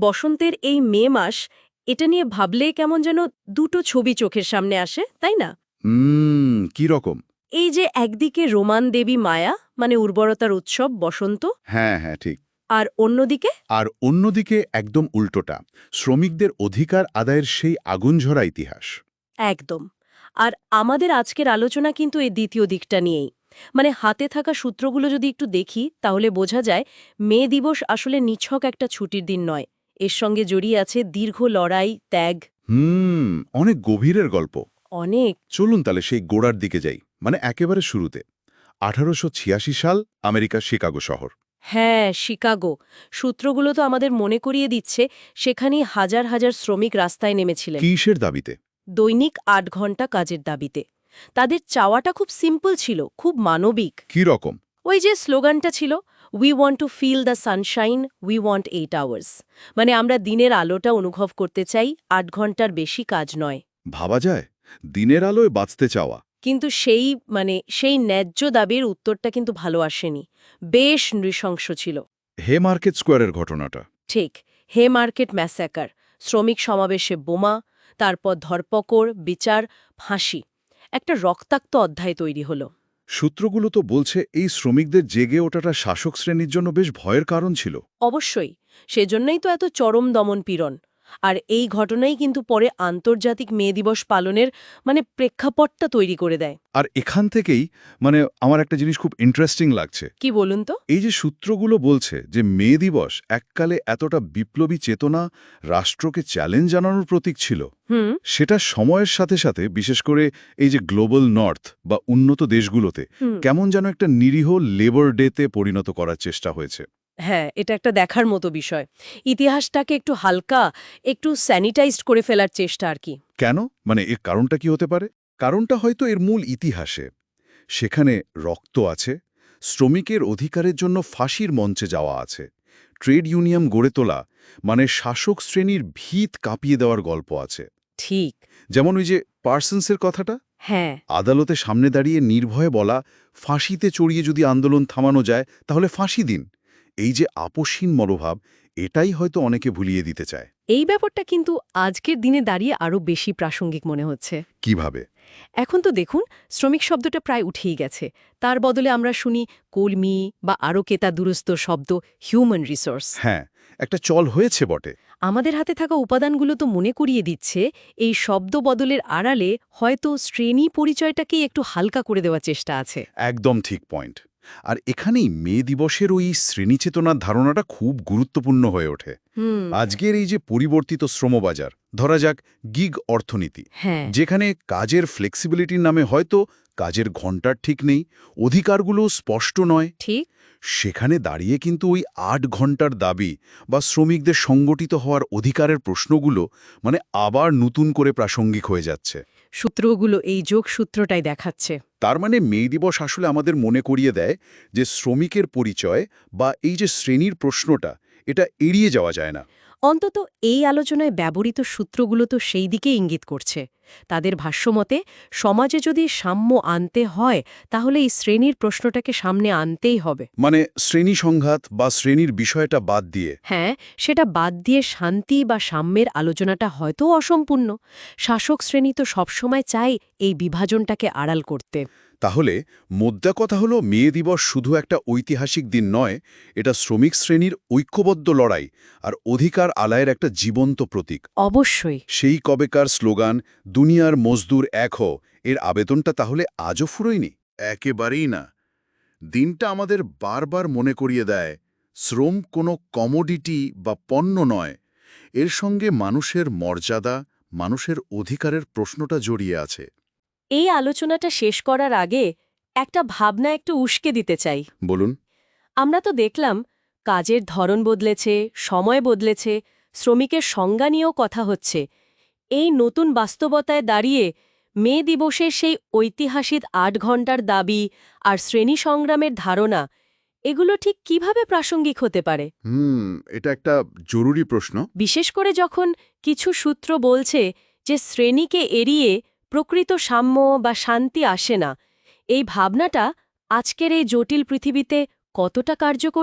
বসন্তের এই মে মাস এটা নিয়ে ভাবলে কেমন যেন দুটো ছবি চোখের সামনে আসে তাই না? কি রকম? এই যে একদিকে রোমান দেবী মায়া মানে উর্বরতার উৎসব বসন্ত হ্যাঁ হ্যাঁ ঠিক। আর অন্যদিকে? আর অন্যদিকে একদম উল্টোটা শ্রমিকদের অধিকার আদায়ের সেই আগুনঝরা ইতিহাস। একদম। আর আমাদের আজকের আলোচনা কিন্তু এই দ্বিতীয় দিকটা নিয়েই। মানে হাতে থাকা সূত্রগুলো যদি একটু দেখি তাহলে বোঝা যায় মে দিবস আসলে নিছক একটা ছুটির দিন নয়। এর সঙ্গে জড়িয়ে আছে দীর্ঘ লড়াই ত্যাগ। হুম অনেক গভীরের গল্প। অনেক। চলুন তাহলে সেই গোড়ার দিকে যাই মানে একেবারে শুরুতে। আঠারোশো ছিয়াশি সাল আমেরিকার শিকাগো শহর। হ্যাঁ শিকাগো। সূত্রগুলো তো আমাদের মনে করিয়ে দিচ্ছে সেখানেই হাজার হাজার শ্রমিক রাস্তায় নেমেছিলেন। কিসের দাবিতে? দৈনিক আট ঘণ্টা কাজের দাবিতে। তাদের চাওয়াটা খুব সিম্পল ছিল খুব মানবিক। কি রকম? ওই যে স্লোগানটা ছিল we want to feel the sunshine we want eight hours মানে আমরা দিনের আলোটা অনুভব করতে চাই আট ঘণ্টার বেশি কাজ নয়। ভাবা যায় দিনের আলোয় বাঁচতে চাওয়া। কিন্তু সেই মানে সেই ন্যায্য দাবির উত্তরটা কিন্তু ভালো আসেনি। বেশ নৃশংস ছিল। হে মার্কেট স্কোয়ারের ঘটনাটা। ঠিক হে মার্কেট ম্যাসাকার শ্রমিক সমাবেশে বোমা তারপর ধরপকড় বিচার ফাঁসি। একটা রক্তাক্ত অধ্যায় তৈরি হলো। সূত্রগুলো তো বলছে এই শ্রমিকদের জেগে ওঠাটা শাসক শ্রেণির জন্য বেশ ভয়ের কারণ ছিল। অবশ্যই, সেজন্যই তো এত চরম দমন পীড়ন আর এই ঘটনাই কিন্তু পরে আন্তর্জাতিক মে দিবস পালনের মানে প্রেক্ষাপটটা তৈরি করে দেয়। আর এখান থেকেই মানে আমার একটা জিনিস খুব ইন্টারেস্টিং লাগছে। কি বলুন তো? এই যে সূত্রগুলো বলছে যে মে দিবস এককালে এতটা বিপ্লবী চেতনা রাষ্ট্রকে চ্যালেঞ্জ জানানোর প্রতীক ছিল সেটা সময়ের সাথে সাথে বিশেষ করে এই যে গ্লোবাল নর্থ বা উন্নত দেশগুলোতে কেমন যেন একটা নিরীহ লেবার ডেতে পরিণত করার চেষ্টা হয়েছে। হ্যাঁ এটা একটা দেখার মতো বিষয়। ইতিহাসটাকে একটু হালকা একটু স্যানিটাইজড করে ফেলার চেষ্টা আর কি। কেন? মানে এর কারণটা কি হতে পারে? কারণটা হয়তো এর মূল ইতিহাসে। সেখানে রক্ত আছে শ্রমিকের অধিকারের জন্য ফাঁসির মঞ্চে যাওয়া আছে ট্রেড ইউনিয়ন গড়ে তোলা মানে শাসক শ্রেণির ভিত কাঁপিয়ে দেওয়ার গল্প আছে। ঠিক। যেমন ওই যে পার্সন্সের কথাটা? হ্যাঁ। আদালতে সামনে দাঁড়িয়ে নির্ভয়ে বলা ফাঁসিতে চড়িয়ে যদি আন্দোলন থামানো যায় তাহলে ফাঁসি দিন। এই যে আপসহীন মনোভাব এটাই হয়তো অনেকে ভুলিয়ে দিতে চায়। এই ব্যাপারটা কিন্তু আজকের দিনে দাঁড়িয়ে আরও বেশি প্রাসঙ্গিক মনে হচ্ছে। কীভাবে? এখন তো দেখুন শ্রমিক শব্দটা প্রায় উঠেই গেছে। তার বদলে আমরা শুনি কর্মী বা আরও কেতা দুরস্ত শব্দ হিউম্যান রিসোর্স হ্যাঁ একটা চল হয়েছে বটে। আমাদের হাতে থাকা উপাদানগুলো তো মনে করিয়ে দিচ্ছে এই শব্দ বদলের আড়ালে হয়তো শ্রেণি পরিচয়টাকেই একটু হালকা করে দেওয়ার চেষ্টা আছে। একদম ঠিক পয়েন্ট। আর এখানেই মে দিবসের ওই শ্রেণীচেতনার ধারণাটা খুব গুরুত্বপূর্ণ হয়ে ওঠে। আজকের এই যে পরিবর্তিত শ্রমবাজার ধরা যাক গিগ অর্থনীতি হ্যাঁ। যেখানে কাজের ফ্লেক্সিবিলিটির নামে হয়তো কাজের ঘণ্টার ঠিক নেই অধিকারগুলো স্পষ্ট নয়। ঠিক। সেখানে দাঁড়িয়ে কিন্তু ওই আট ঘণ্টার দাবি বা শ্রমিকদের সংগঠিত হওয়ার অধিকারের প্রশ্নগুলো মানে আবার নতুন করে প্রাসঙ্গিক হয়ে যাচ্ছে। সূত্রগুলো এই যোগ সূত্রটাই দেখাচ্ছে। তার মানে মে দিবস আসলে আমাদের মনে করিয়ে দেয় যে শ্রমিকের পরিচয় বা এই যে শ্রেণির প্রশ্নটা এটা এড়িয়ে যাওয়া যায় না। অন্তত এই আলোচনায় ব্যবহৃত সূত্রগুলো তো সেই দিকে ইঙ্গিত করছে। তাদের ভাষ্যমতে সমাজে যদি সাম্য আনতে হয় তাহলে এই শ্রেণির প্রশ্নটাকে সামনে আনতেই হবে। মানে শ্রেণি সংঘাত বা শ্রেণির বিষয়টা বাদ দিয়ে? হ্যাঁ সেটা বাদ দিয়ে শান্তি বা সাম্যের আলোচনাটা হয়তো অসম্পূর্ণ। শাসক শ্রেণি তো সবসময় চায় এই বিভাজনটাকে আড়াল করতে। তাহলে মোদ্দা কথা হলো মেয়ে দিবস শুধু একটা ঐতিহাসিক দিন নয় এটা শ্রমিক শ্রেণির ঐক্যবদ্ধ লড়াই আর অধিকার আলায়ের একটা জীবন্ত প্রতীক। অবশ্যই। সেই কবেকার স্লোগান দুনিয়ার মজদুর এক হ এর আবেদনটা তাহলে আজও ফুরোয়নি। একেবারেই না। দিনটা আমাদের বারবার মনে করিয়ে দেয় শ্রম কোনো কমোডিটি বা পণ্য নয়। এর সঙ্গে মানুষের মর্যাদা মানুষের অধিকারের প্রশ্নটা জড়িয়ে আছে। এই আলোচনাটা শেষ করার আগে একটা ভাবনা একটু উস্কে দিতে চাই। বলুন। আমরা তো দেখলাম কাজের ধরন বদলেছে সময় বদলেছে শ্রমিকের সংজ্ঞা নিয়েও কথা হচ্ছে। এই নতুন বাস্তবতায় দাঁড়িয়ে মে দিবসের সেই ঐতিহাসিক আট ঘণ্টার দাবি আর শ্রেণি সংগ্রামের ধারণা এগুলো ঠিক কীভাবে প্রাসঙ্গিক হতে পারে? হুম এটা একটা জরুরি প্রশ্ন। বিশেষ করে যখন কিছু সূত্র বলছে যে শ্রেণীকে এড়িয়ে প্রকৃত সাম্য বা শান্তি আসে না এই ভাবনাটা আজকের এই জটিল পৃথিবীতে কতটা কার্যকর?